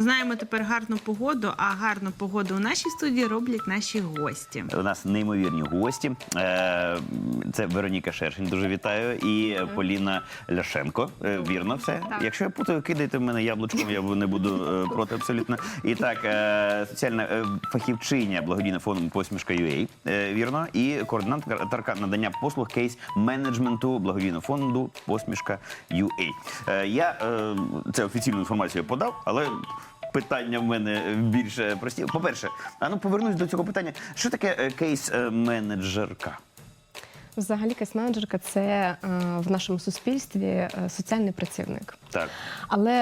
Знаємо тепер гарну погоду, а гарну погоду у нашій студії роблять наші гості. У нас неймовірні гості. Е, Це Вероніка Шершень, дуже вітаю, і Поліна Ляшенко. Е, Вірно, все. Так. Якщо я путаю, кидайте в мене яблучком, я не буду е, проти абсолютно. І так, е, соціальна е, фахівчиня благодійного фонду посмішка UA, е, вірно, і координаторка надання послуг кейс менеджменту благодійного фонду посмішка UA. Е, Я е, це офіційну інформацію подав, але. Питання в мене більш е, прості. По-перше, а ну повернусь до цього питання. Що таке е, кейс-менеджерка? Взагалі, кейс-менеджерка це е, в нашому суспільстві е, соціальний працівник. Так. Але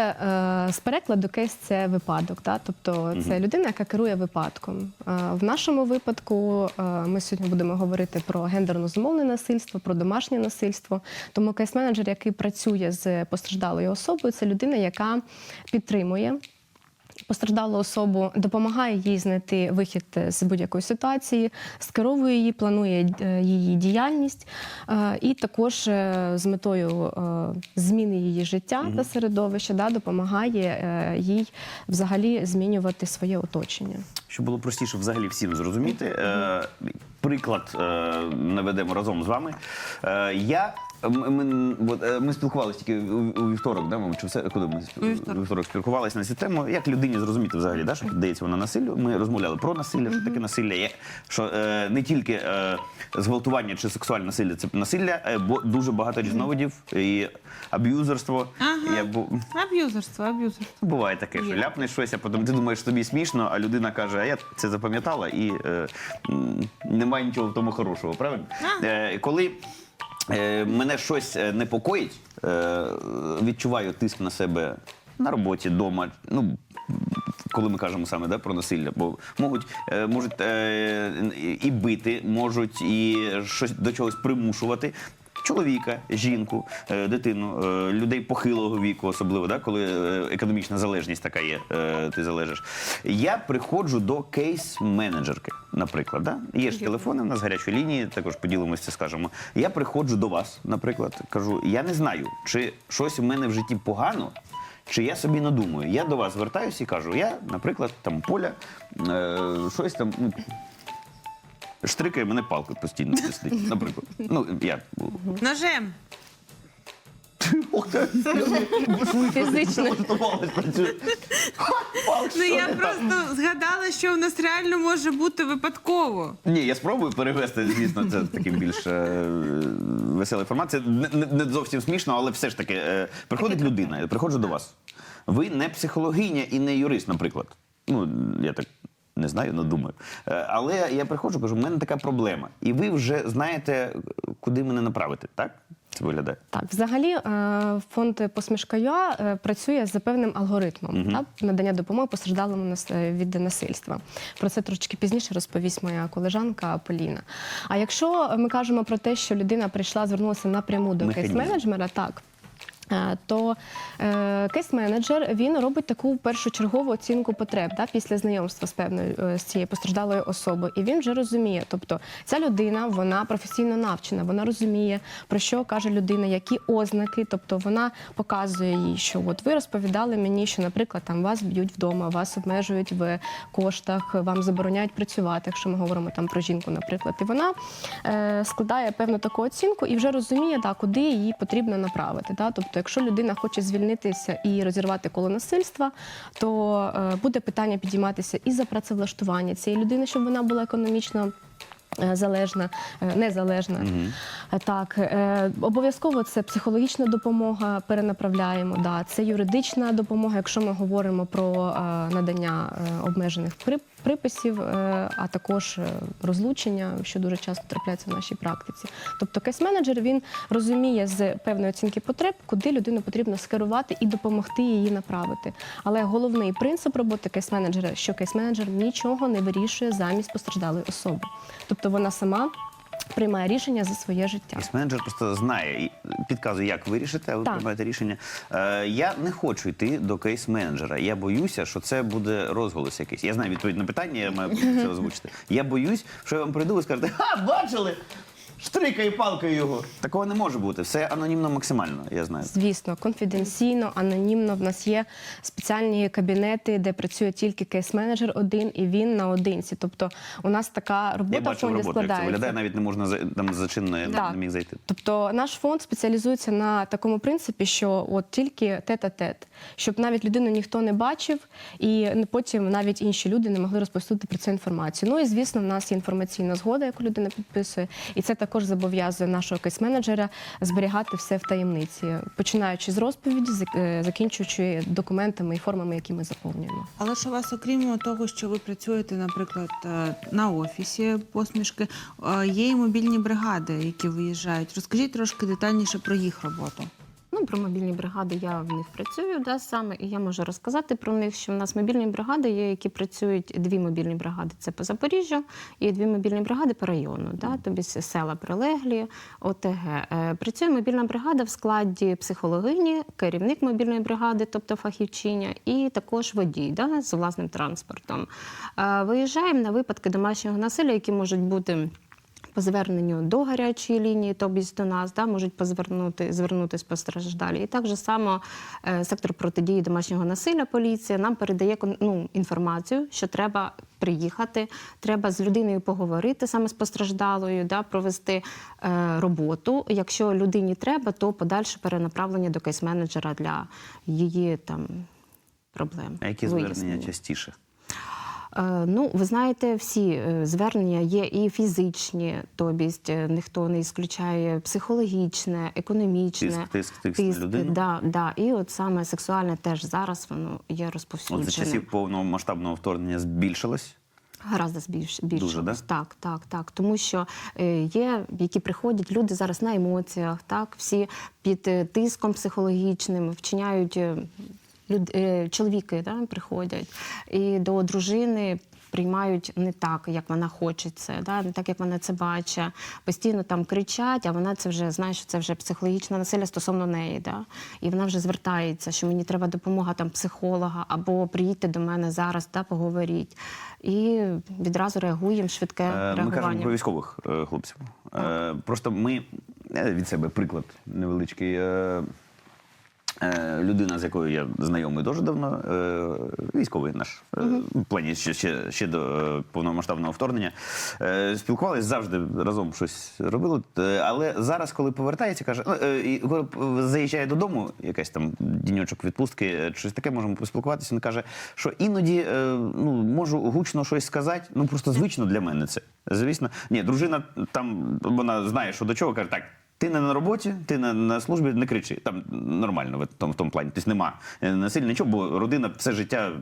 е, з перекладу кейс це випадок, да? тобто це людина, яка керує випадком. Е, в нашому випадку е, ми сьогодні будемо говорити про гендерно зумовне насильство, про домашнє насильство. Тому кейс-менеджер, який працює з постраждалою особою, це людина, яка підтримує. Постраждалу особу допомагає їй знайти вихід з будь-якої ситуації, скеровує її, планує е, її діяльність, е, і також е, з метою зміни її життя та середовища да, допомагає їй взагалі змінювати своє оточення. Щоб було простіше взагалі всім зрозуміти, приклад наведемо разом з вами. Я м- ми, от, е, ми спілкувалися тільки у, у вівторок, да, мабуть, чи все коли ми спіл- У вівторок. у вівторок спілкувалися на цю тему. Як людині зрозуміти взагалі, да, що піддається вона насиллю? Ми розмовляли про насилля, що таке насилля є. Що е, не тільки е, зґвалтування чи сексуальне насилля це насилля, е, бо дуже багато різновидів і аб'юзерство. Ага. Або- Аб'юзерство, аб'юзерство. Буває таке, що Є. ляпнеш щось, а потім ти думаєш, тобі смішно, а людина каже, а я це запам'ятала і е, м, немає нічого в тому хорошого, правильно? Ага. Е, коли мене щось е, непокоїть, е, відчуваю тиск на себе на роботі, вдома. Ну, коли ми кажемо саме да, про насилля, бо можуть, е, можуть е, і бити, можуть і щось до чогось примушувати. Чоловіка, жінку, е, дитину, е, людей похилого віку, особливо, да, коли е, економічна залежність така є, ти залежиш. Я приходжу до кейс-менеджерки, наприклад. Да? Є ж телефони в нас гарячі лінії, також поділимося, скажемо. Я приходжу до вас, наприклад, кажу: я не знаю, чи щось у мене в житті погано, чи я собі надумаю. Я до вас звертаюся і кажу, я, наприклад, там Поля, е, щось там. Штрикає мене палкою постійно сидить, наприклад. Ну, я. Ножем. Фізично. Ну я просто згадала, що у нас реально може бути випадково. Ні, я спробую перевести, звісно, це такий більш е, весела інформація. Не зовсім смішно, але все ж таки, е, приходить людина, я приходжу до вас. Ви не психологиня і не юрист, наприклад. Ну, я так не знаю, не думаю. Е, але я приходжу, кажу, у мене така проблема. І ви вже знаєте, куди мене направити, так? Це виглядає. Так, взагалі е, фонд посмішка е, працює за певним алгоритмом так, надання допомоги постраждалому від насильства. Про це трошки пізніше розповість моя колежанка Поліна. А якщо ми кажемо про те, що людина прийшла, звернулася напряму до кейс-менеджмера, так. То е, кейс-менеджер він робить таку першочергову оцінку потреб да, після знайомства з певною е, з цією постраждалою особою, і він вже розуміє. Тобто ця людина вона професійно навчена, вона розуміє про що каже людина, які ознаки. Тобто вона показує їй, що от ви розповідали мені, що, наприклад, там вас б'ють вдома, вас обмежують в коштах, вам забороняють працювати, якщо ми говоримо там про жінку, наприклад. І вона е, складає певну таку оцінку і вже розуміє, да, куди її потрібно направити. Да? Тобто, якщо людина хоче звільнитися і розірвати коло насильства, то е, буде питання підійматися і за працевлаштування цієї людини, щоб вона була економічно. е, Залежна, е, незалежна. Е, Так, обов'язково це психологічна допомога, перенаправляємо. Да. Це юридична допомога, якщо ми говоримо про надання обмежених приписів, е, а також е, розлучення, що дуже часто трапляється в нашій практиці. Тобто кейс-менеджер він розуміє з певної оцінки потреб, куди людину потрібно скерувати і допомогти її направити. Але головний принцип роботи кейс-менеджера, що кейс-менеджер нічого не вирішує замість постраждалої особи. Тобто вона сама приймає рішення за своє життя. Менеджер просто знає підказує, як вирішити, а ви Так. приймаєте рішення. Е, я не хочу йти до кейс-менеджера. Я боюся, що це буде розголос якийсь. Я знаю відповідь на питання, я маю це озвучити. Я боюсь, що я вам прийду і скажете, а бачили? Штрикай палкою його. Такого не може бути. Все анонімно максимально, я знаю. Звісно, конфіденційно, анонімно. В нас є спеціальні кабінети, де працює тільки кейс-менеджер один, і він наодинці. Тобто, у нас така робота Я в бачив фонді роботу, як це складається. виглядає, навіть не можна за- там зачинно я Так. не міг зайти. Тобто наш фонд спеціалізується на такому принципі, що от тільки тет-а-тет, щоб навіть людину ніхто не бачив, і потім навіть інші люди не могли розповсюдити про це інформацію. Ну і звісно, в нас є інформаційна згода, яку людина підписує, і це також зобов'язує нашого кейс-менеджера зберігати все в таємниці, починаючи з розповіді, е, закінчуючи документами і формами, які ми заповнюємо. Але у вас, окрім того, що ви працюєте, наприклад, е, на офісі посмішки, е, є і мобільні бригади, які виїжджають. Розкажіть трошки детальніше про їх роботу. Ну, про мобільні бригади я в них працюю да, саме, і я можу розказати про них, що в нас мобільні бригади є, які працюють дві мобільні бригади. Це по Запоріжжю і дві мобільні бригади по району, да, тобі села прилеглі, ОТГ. Е, Працює мобільна бригада в складі психологині, керівник мобільної бригади, тобто фахівчиня, і також водій да, з власним транспортом. Е, Виїжджаємо на випадки домашнього насилля, які можуть бути. По зверненню до гарячої лінії, тобто до нас, да, можуть позвернути, звернутись постраждалі. І так же само е, сектор протидії домашнього насилля, поліція нам передає ну, інформацію, що треба приїхати, треба з людиною поговорити саме з постраждалою, да, провести е, роботу. Якщо людині треба, то подальше перенаправлення до кейс-менеджера для її там проблем. А які звернення частіше? Е, Ну, ви знаєте, всі е, звернення є і фізичні, тобто е, ніхто не ісключає психологічне, економічне. Тиск, тиск, тиск на людину? Да, да. І от саме сексуальне теж зараз воно є От за часів повномасштабного вторгнення збільшилось. Гаразд збільш, більше. Да? Так, так, так. Тому що є, які приходять люди зараз на емоціях, так, всі під тиском психологічним, вчиняють люд, е, чоловіки да, приходять і до дружини. Приймають не так, як вона хоче це, да? не так, як вона це бачить. Постійно там кричать, а вона це вже знає, що це вже психологічне насилля стосовно неї. Да? І вона вже звертається, що мені треба допомога там психолога, або приїдьте до мене зараз, да, поговоріть. І відразу реагуємо швидке Е, Ми кажемо реагування. про військових е, хлопців. Е, Просто ми від себе приклад невеличкий. Е, Людина, з якою я знайомий дуже давно, е, військовий наш е, в плані ще, ще, ще до повномасштабного вторгнення. Спілкувались завжди разом щось робили. Але зараз, коли повертається, каже, ну, коли заїжджає додому, якась там діньочок відпустки, щось таке, можемо поспілкуватися. Він каже, що іноді ну, можу гучно щось сказати, ну просто звично для мене це. Звісно, ні, дружина там вона знає, що до чого каже, так. Ти не на роботі, ти не на службі, не кричи. Там нормально в тому, в тому плані. Тобто нема насильно нічого, бо родина все життя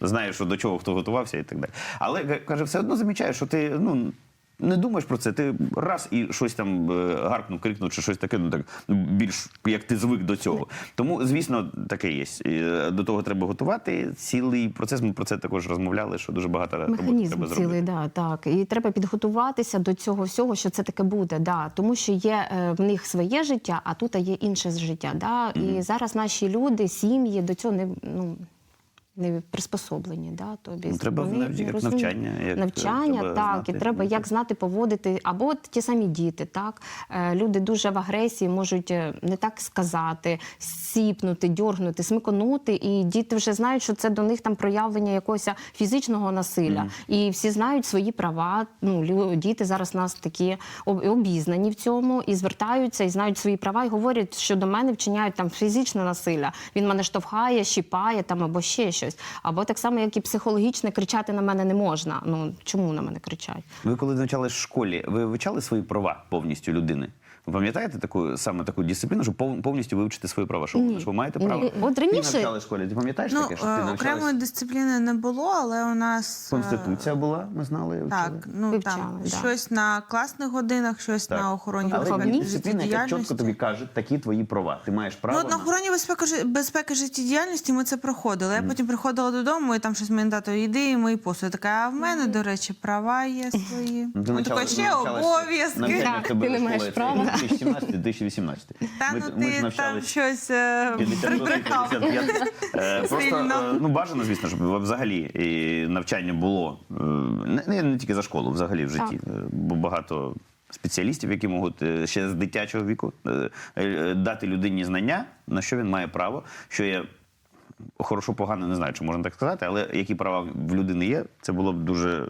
знає, що до чого хто готувався і так далі. Але каже, все одно замічаєш, що ти ну. Не думаєш про це, ти раз і щось там е, гаркнув, крикнув, чи щось таке, ну так ну, більш як ти звик до цього. Тому, звісно, таке є. Е, До того треба готувати. Цілий процес. Ми про це також розмовляли, що дуже багато роботи Механізм треба цілий, зробити. да, так. І треба підготуватися до цього всього, що це таке буде. Да. Тому що є е, в них своє життя, а тут є інше життя. Да. І зараз наші люди, сім'ї до цього не. Ну, не приспособлені, да, тобі Ну, треба вони навіть як навчання, як навчання, треба так, знати. і треба як знати поводити, або от ті самі діти, так Е, люди дуже в агресії можуть е, не так сказати, сіпнути, дьоргнути, смиконути, і діти вже знають, що це до них там проявлення якогось фізичного насилля, і всі знають свої права. Ну діти зараз у нас такі обізнані в цьому і звертаються, і знають свої права, і говорять, що до мене вчиняють там фізичне насилля. Він мене штовхає, щіпає там або ще щось. Або так само, як і психологічне, кричати на мене не можна. Ну чому на мене кричать? Ви коли навчались в школі, ви вивчали свої права повністю людини? Ви пам'ятаєте таку саме таку дисципліну, щоб пов- повністю вивчити свої права? Що, Ні. ви маєте Ні. право? От Ти раніше- навчали в школі. Ти пам'ятаєш Ну, таке, що ти е, навчалась? окремої дисципліни не було, але у нас е, Конституція була, ми знали. вчили. Так, ну Вивчали, там да. щось на класних годинах, щось Так. на охороні Але безпеки є дисципліна, яка чітко тобі каже, такі твої права. Ти маєш право. Ну, от на охороні безпеки, жи- безпеки життєдіяльності ми це проходили. Я потім приходила додому, і там щось мені тато йди, і мої посуди. Така, а в мене, до речі, права є свої. Ну, ти Ну, навчала- ще обов'язки. навчання в тебе ти не в маєш це права. 2017-2018. Та ну ти там щось е, 56, прибрехав. 55. Е, Просто е, ну бажано, звісно, щоб взагалі навчання було не, тільки за школу, взагалі в житті. Бо багато спеціалістів, які можуть ще з дитячого віку дати людині знання, на що він має право, що є хорошо, погано, не знаю, чи можна так сказати, але які права в людини є, це було б дуже.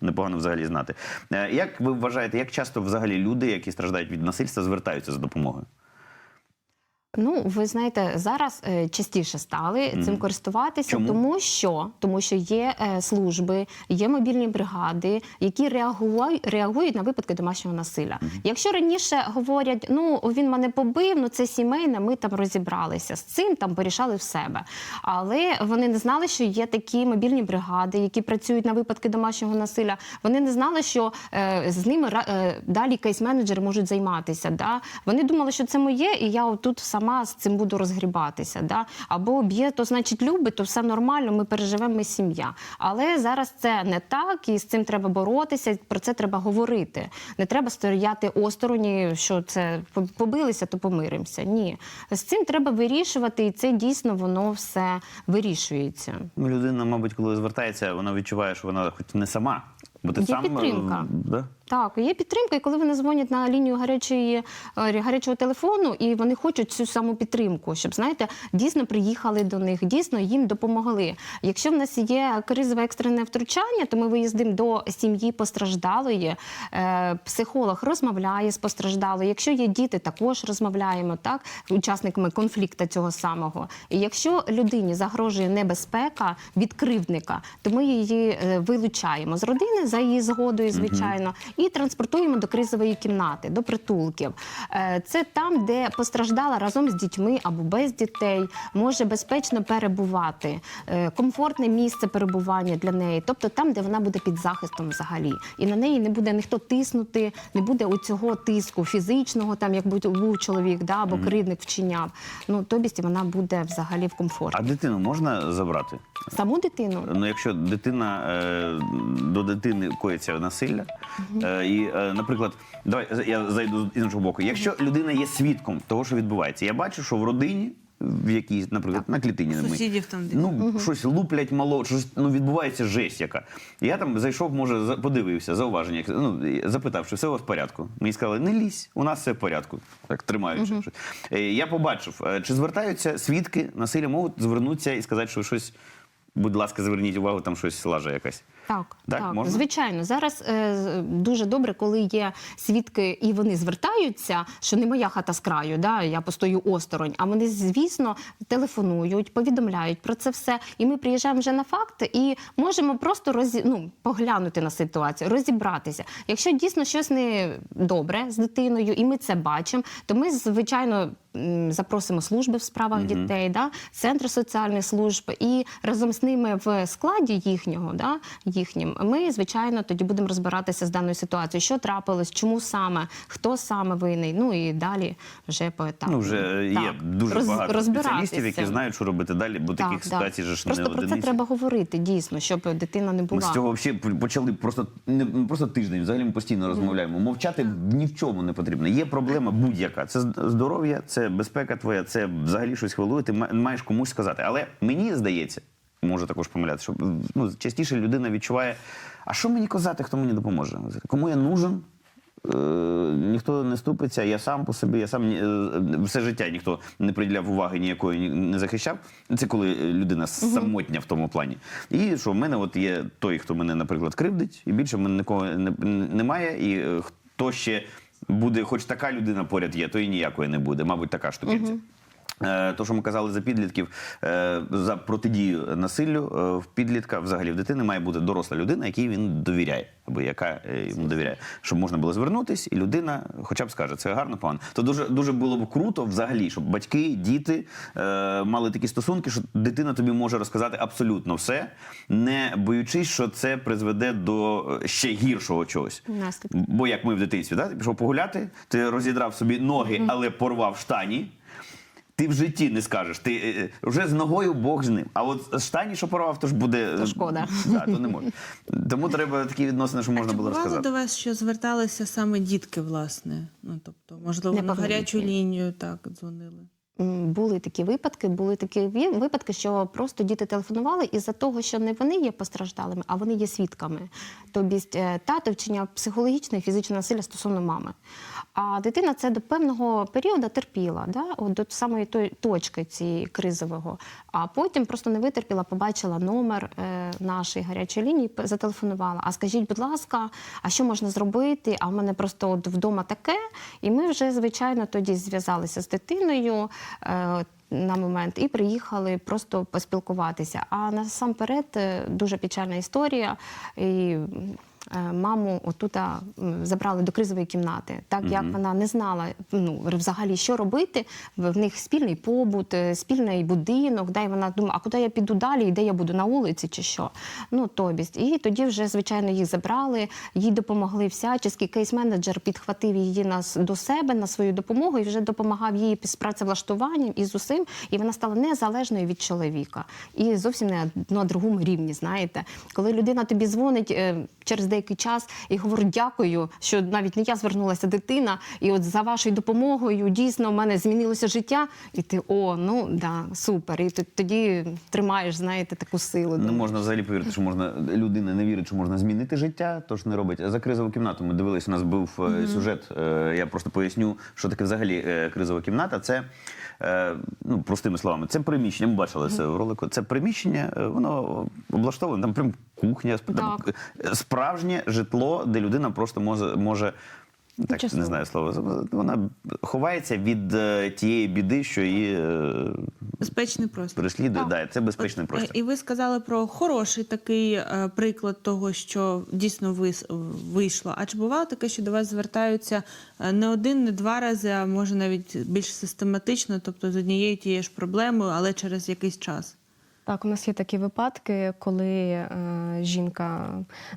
Непогано взагалі знати. Е, Як ви вважаєте, як часто взагалі люди, які страждають від насильства, звертаються за допомогою? Ну, ви знаєте, зараз е, частіше стали цим користуватися, Чому? тому що тому що є е, служби, є мобільні бригади, які реагують, реагують на випадки домашнього насилля. Якщо раніше говорять, ну він мене побив, ну це сімейне, ми там розібралися з цим, там порішали в себе. Але вони не знали, що є такі мобільні бригади, які працюють на випадки домашнього насилля. Вони не знали, що е, з ними е, далі кейс-менеджери можуть займатися. Да? Вони думали, що це моє, і я тут сама з цим буду розгрібатися. Да? Або б'є, то значить любить, то все нормально, ми переживемо, ми сім'я. Але зараз це не так, і з цим треба боротися. Про це треба говорити. Не треба стояти осторонні, що це побилися, то помиримося. Ні, з цим треба вирішувати, і це дійсно воно все вирішується. Ну, людина, мабуть, коли звертається, вона відчуває, що вона хоч не сама. Бо ти Є сам е, підтримка. Да? Так, є підтримка, і коли вони дзвонять на лінію гарячої, е, гарячого телефону, і вони хочуть цю саму підтримку, щоб знаєте, дійсно приїхали до них, дійсно їм допомогли. Якщо в нас є кризове екстрене втручання, то ми виїздимо до сім'ї постраждалої. Е, Психолог розмовляє з постраждалою. Якщо є діти, також розмовляємо так, учасниками конфлікту цього самого. І якщо людині загрожує небезпека від кривдника, то ми її е, вилучаємо з родини за її згодою, звичайно, і транспортуємо до кризової кімнати, до притулків. Е, Це там, де постраждала разом з дітьми або без дітей, може безпечно перебувати, Е, комфортне місце перебування для неї, тобто там, де вона буде під захистом взагалі, і на неї не буде ніхто тиснути, не буде у цього тиску фізичного, там як був чоловік, да, або кривник вчиняв. Ну тобість вона буде взагалі в комфорті. А дитину можна забрати? Саму дитину Ну, якщо дитина е, до дитини коїться насилля, е, і, е, наприклад, давай я зайду з іншого боку. Якщо людина є свідком того, що відбувається, я бачу, що в родині. В якій, наприклад, на клітині ми. Сусідів там ну щось луплять мало, щось ну відбувається жесть яка. Я там зайшов, може, за- подивився, зауваження, як- ну запитав, чи все у вас в порядку. Мені сказали, не лізь, у нас все в порядку, так тримаючи. щось. Е, Я побачив, чи звертаються свідки насилля, можуть звернутися і сказати, що щось, будь ласка, зверніть увагу, там щось лажа якась. Так, Так, так, можна? звичайно. Зараз е, дуже добре, коли є свідки, і вони звертаються, що не моя хата з краю, да, я постою осторонь. А вони, звісно, телефонують, повідомляють про це все. І ми приїжджаємо вже на факт і можемо просто розі... ну, поглянути на ситуацію, розібратися. Якщо дійсно щось не добре з дитиною, і ми це бачимо, то ми, звичайно. Запросимо служби в справах дітей, да, центри соціальних служб, і разом з ними в складі їхнього, да, їхнім, ми звичайно тоді будемо розбиратися з даною ситуацією, що трапилось, чому саме, хто саме винний. Ну і далі вже по етапу. Ну, вже є дуже Роз- багато спеціалістів, які знають, що робити далі, бо Так, таких так. ситуацій же ж Просто не про це треба говорити дійсно, щоб дитина не Ми була. з цього взагалі почали просто не просто тиждень. Взагалі ми постійно розмовляємо. Мовчати ні в чому не потрібно. Є проблема будь-яка. Це здоров'я, це безпека твоя, це взагалі щось хвилює. Ти ма- маєш комусь сказати. Але мені здається, може також помилятися, що ну частіше людина відчуває, а що мені казати, хто мені допоможе? Кому я нужен? Е, ніхто не ступиться, я сам по собі, я сам е, все життя ніхто не приділяв уваги ніякої ні- не захищав. Це коли людина самотня в тому плані. І що в мене от є той, хто мене, наприклад, кривдить, і більше в мене нікого не, немає. І е, хто ще буде, хоч така людина поряд є, то і ніякої не буде. Мабуть, така штукенця. Е, То, що ми казали за підлітків, е, за протидію насиллю е, в підлітка, взагалі в дитини має бути доросла людина, якій він довіряє, або яка е, йому довіряє, щоб можна було звернутись, і людина, хоча б скаже, це гарно, погано. То дуже дуже було б круто, взагалі, щоб батьки, діти е, мали такі стосунки, що дитина тобі може розказати абсолютно все, не боючись, що це призведе до е, ще гіршого чогось. Наслідки. Бо як ми в дитинстві, да? ти пішов погуляти, ти розідрав собі ноги, але порвав штані. Ти в житті не скажеш, ти е, е, вже з ногою Бог з ним. А от з штані, що порвав, то ж буде. То шкода. Да, то не можна. Тому треба такі відносини, що можна Чи було розказати. до вас, що зверталися саме дітки, власне? Ну тобто, можливо, на гарячу лінію так дзвонили. Були такі випадки, були такі ві- випадки, що просто діти телефонували із-за того, що не вони є постраждалими, а вони є свідками. Тобто е, тато вчиняв психологічне і фізичне насилля стосовно мами. А дитина це до певного періоду терпіла, да? От до самої тої точки цієї кризового. А потім просто не витерпіла, побачила номер е, нашої гарячої лінії, зателефонувала. А скажіть, будь ласка, а що можна зробити? А в мене просто от вдома таке. І ми вже, звичайно, тоді зв'язалися з дитиною. Е, на момент і приїхали просто поспілкуватися. А насамперед е, дуже печальна історія. І маму отута забрали до кризової кімнати, так як вона не знала ну, взагалі, що робити. В них спільний побут, е, спільний будинок, да, і вона думає, а куди я піду далі, і де я буду на вулиці чи що. Ну, тобість. І тоді вже, звичайно, їх забрали, їй допомогли всячески. Кейс-менеджер підхватив її нас до себе на свою допомогу і вже допомагав їй з працевлаштуванням і з усім. І вона стала незалежною від чоловіка. І зовсім не на другому рівні, знаєте. Коли людина тобі дзвонить е, через деякий час і говорить дякую, що навіть не я звернулася дитина, і от за вашою допомогою дійсно в мене змінилося життя. І ти о, ну да, супер. І ти тоді тримаєш, знаєте, таку силу. Не можна взагалі повірити, що можна людина не вірить, що можна змінити життя, тож не робить. За кризову кімнату ми дивилися. У нас був е, сюжет. е, Я просто поясню, що таке взагалі е, кризова кімната. Це ну простими словами, це приміщення. Ми бачили це в ролику. Це приміщення, е, воно облаштоване. Там прям кухня, там, е, справжнє житло, де людина просто може. може так, Тимчасово. не знаю слова. Вона ховається від е, тієї біди, що її е, Безпечний простір. переслідує. Да, це безпечний От, простір. е, І ви сказали про хороший такий приклад того, що дійсно вийшло. А чи бувало таке, що до вас звертаються не один, не два рази, а може навіть більш систематично, тобто з однією тією ж проблемою, але через якийсь час? Так, у нас є такі випадки, коли е, жінка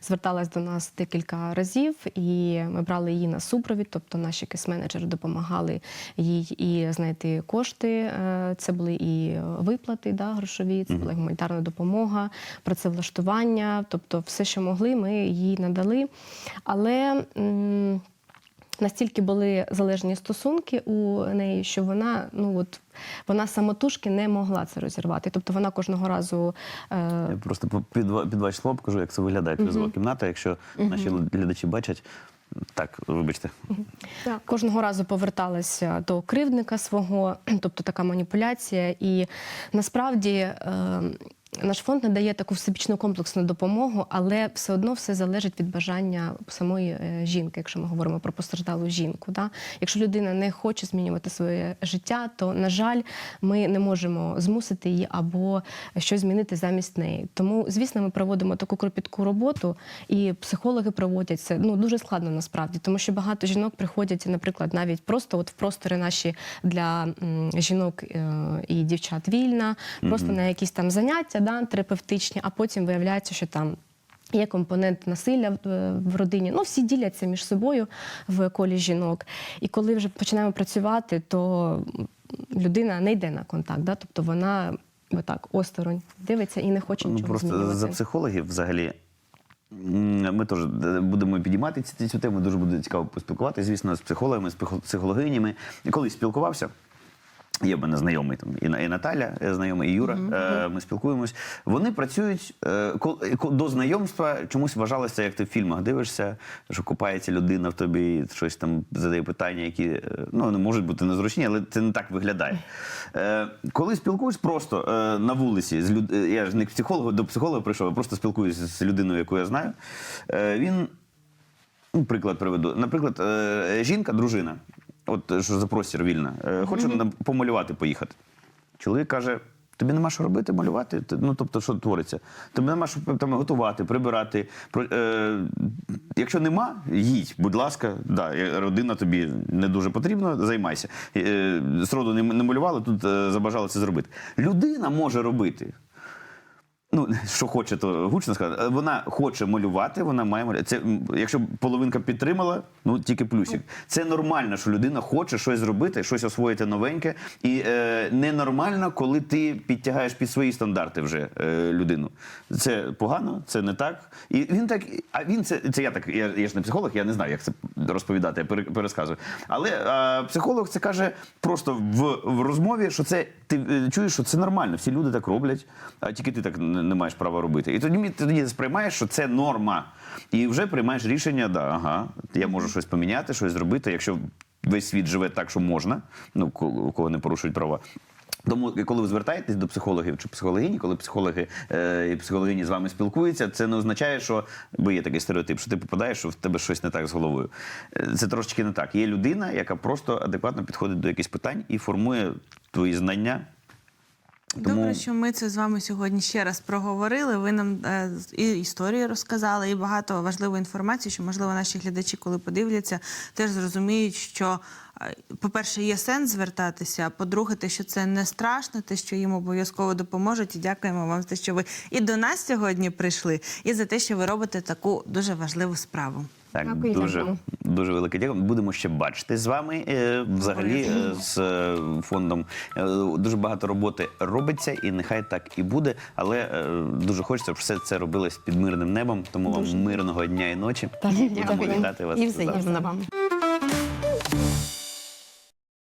зверталась до нас декілька разів, і ми брали її на супровід, тобто наші кейс-менеджери допомагали їй і знайти кошти. Е, це були і виплати да, грошові, це була гуманітарна допомога, працевлаштування, тобто все, що могли, ми їй надали. Але м, настільки були залежні стосунки у неї, що вона, ну от вона самотужки не могла це розірвати. Тобто вона кожного разу е, Я просто під, під ваш слов покажу, як це виглядає кризова кімната. Якщо наші глядачі бачать, так, вибачте. кожного разу поверталася до кривдника свого, тобто така маніпуляція. І насправді е, наш фонд надає таку всебічну комплексну допомогу, але все одно все залежить від бажання самої е, жінки, якщо ми говоримо про постраждалу жінку. Да? Якщо людина не хоче змінювати своє життя, то на жаль, ми не можемо змусити її або щось змінити замість неї. Тому, звісно, ми проводимо таку кропітку роботу, і психологи проводять це ну дуже складно насправді, тому що багато жінок приходять, наприклад, навіть просто от в простори наші для жінок е, і дівчат вільна, просто на якісь там заняття да, терапевтичні, а потім виявляється, що там. Є компонент насилля в- родині. Ну, всі діляться між собою в колі жінок. І коли вже починаємо працювати, то людина не йде на контакт, да? тобто вона отак осторонь дивиться і не хоче Ну, нічого просто змінювати. за психологів взагалі. Ми теж е, будемо підіймати ці- цю тему. Дуже буде цікаво поспілкуватися, звісно, з психологами, з психологинями. Колись спілкувався. Є в мене знайомий там і, і Наталя, е, знайома, і Юра. Е, Ми спілкуємось. Вони працюють е, до знайомства. Чомусь вважалося, як ти в фільмах дивишся, що купається людина в тобі, щось там задає питання, які ну не можуть бути незручні, але це не так виглядає. Коли спілкуюсь просто на вулиці з люд... я ж не к психологу, до психолога прийшов, а просто спілкуюся з людиною, яку я знаю. Він Ну, приклад приведу. Наприклад, жінка, дружина, от е, що за простір вільна, е, хоче на- помалювати поїхати. Чоловік каже: тобі нема що робити, малювати. Ну, тобто, що твориться? Тобі нема що там готувати, прибирати. Про- Е, якщо нема, їдь, будь ласка, да, е, родина тобі не дуже потрібна, займайся. Е, Сроду не, не малювали, тут е, забажали це зробити. Людина може робити. Ну що хоче, то гучно сказати. Е, Вона хоче малювати, вона має малювати. Це якщо половинка підтримала, ну тільки плюсик. Це нормально, що людина хоче щось зробити, щось освоїти новеньке. І е, ненормально, коли ти підтягаєш під свої стандарти вже е, людину. Це погано, це не так. І він так, а він це, це я так, я, я ж не психолог, я не знаю, як це розповідати, я пересказую. Але е, психолог це каже просто в, в розмові, що це ти е, чуєш, що це нормально, всі люди так роблять, а тільки ти так не, маєш права робити. І тоді ти тоді сприймаєш, що це норма. І вже приймаєш рішення, да, ага, я можу щось поміняти, щось зробити, якщо весь світ живе так, що можна, ну у кого не порушують права. Тому, коли ви звертаєтесь до психологів чи психологині, коли психологи е, і психологині з вами спілкуються, це не означає, що бо є такий стереотип, що ти попадаєш, що в тебе щось не так з головою. Е, Це трошечки не так. Є людина, яка просто адекватно підходить до якихось питань і формує твої знання. Добре, що ми це з вами сьогодні ще раз проговорили. Ви нам е, і історію розказали, і багато важливої інформації, що можливо наші глядачі, коли подивляться, теж зрозуміють, що, е, по-перше, є сенс звертатися. а По-друге, те, що це не страшно, те, що їм обов'язково допоможуть. І дякуємо вам за те, що ви і до нас сьогодні прийшли, і за те, що ви робите таку дуже важливу справу. Так, Дякую, дуже, дякую. дуже велике дякую. Будемо ще бачити з вами. Е, Взагалі, е, з е, фондом дуже багато роботи робиться, і нехай так і буде. Але дуже хочеться, щоб все це робилось під мирним небом. Тому вам мирного дня і ночі. Так, Будемо дякую. вітати вас І взаємно вам.